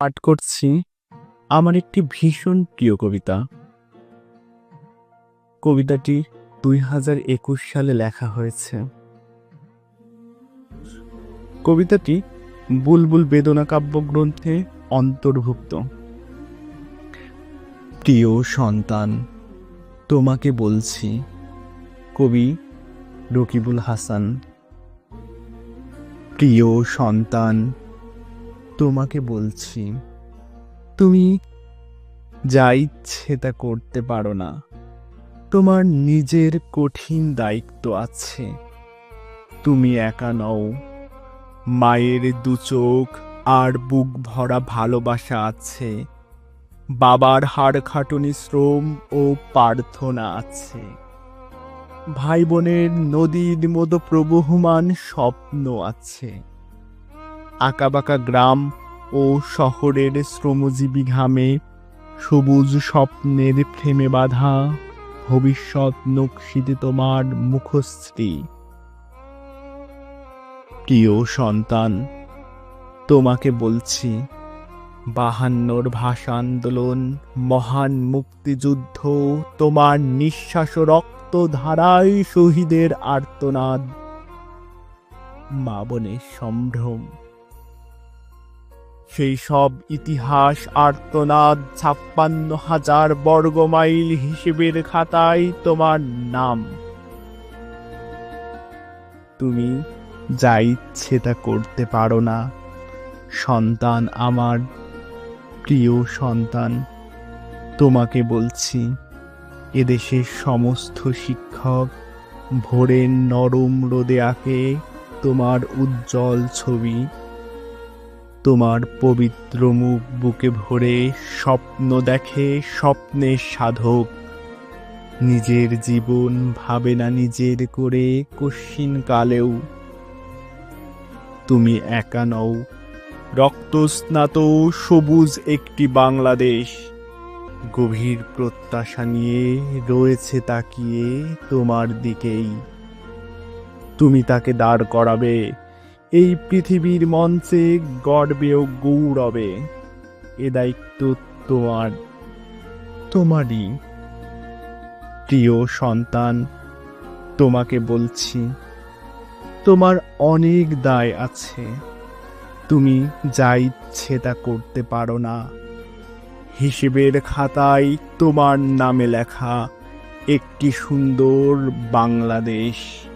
পাঠ করছি। আমার একটি ভীষণ প্রিয় কবিতা। কবিতাটি দুই হাজার একুশ সালে লেখা হয়েছে। কবিতাটি বুলবুল বেদনা কাব্যগ্রন্থে অন্তর্ভুক্ত। প্রিয় সন্তান, তোমাকে বলছি, কবি রকিবুল হাসান, প্রিয় সন্তান তোমাকে বলছি, তুমি যা ইচ্ছে তা করতে পারো না। তোমার নিজের কঠিন দায়িত্ব আছে। তুমি একা নও। মায়ের দু চোখ আর বুক ভরা ভালোবাসা আছে। বাবার হাড় খাটুনি শ্রম ও প্রার্থনা আছে। ভাই বোনের নদীর মতো প্রবহমান স্বপ্ন আছে। আঁকাবাঁকা গ্রাম ও শহরের শ্রমজীবী ঘামে, সবুজ স্বপ্নের ফ্রেমে বাঁধা, ভবিষ্যৎ নকশিতে তোমার মুখশ্রী। প্রিয় সন্তান, তোমাকে বলছি, বাহান্নর ভাষা আন্দোলন মহান মুক্তিযুদ্ধ, তোমার নিঃশ্বাস রক্ত ধারায় শহীদের আর্তনাদ। মা সম্ভ্রম। সেই সব ইতিহাস আর্তনাদ ছাপ্পান্ন হাজার বর্গমাইল হিসেবের খাতায় তোমার নাম। তুমি যা ইচ্ছে তা করতে পারো না। সন্তান আমার, প্রিয় সন্তান, তোমাকে বলছি, এদেশের সমস্ত শিক্ষক ভোরের নরম রোদে আঁকে তোমার উজ্জ্বল ছবি তোমার পবিত্র মুখ বুকে ভরে স্বপ্ন দেখে স্বপ্নের সাধক। নিজের জীবন ভাবে না নিজের করে কশিন কালেও। তুমি একা নও, রক্তস্নাত সবুজ একটি বাংলাদেশ। গভীর প্রত্যাশা নিয়ে রয়েছে তাকিয়ে তোমার দিকেই। তুমি তাকে দাঁড় করাবে। এই পৃথিবীর মঞ্চে গর্বে ও গৌরবে এ দায়িত্ব তোমার, তোমারই। প্রিয় সন্তান, তোমাকে বলছি, তোমার অনেক দায় আছে। তুমি যা ইচ্ছে তা করতে পারো না। হিসেবের খাতায় তোমার নামে লেখা একটি সুন্দর বাংলাদেশ।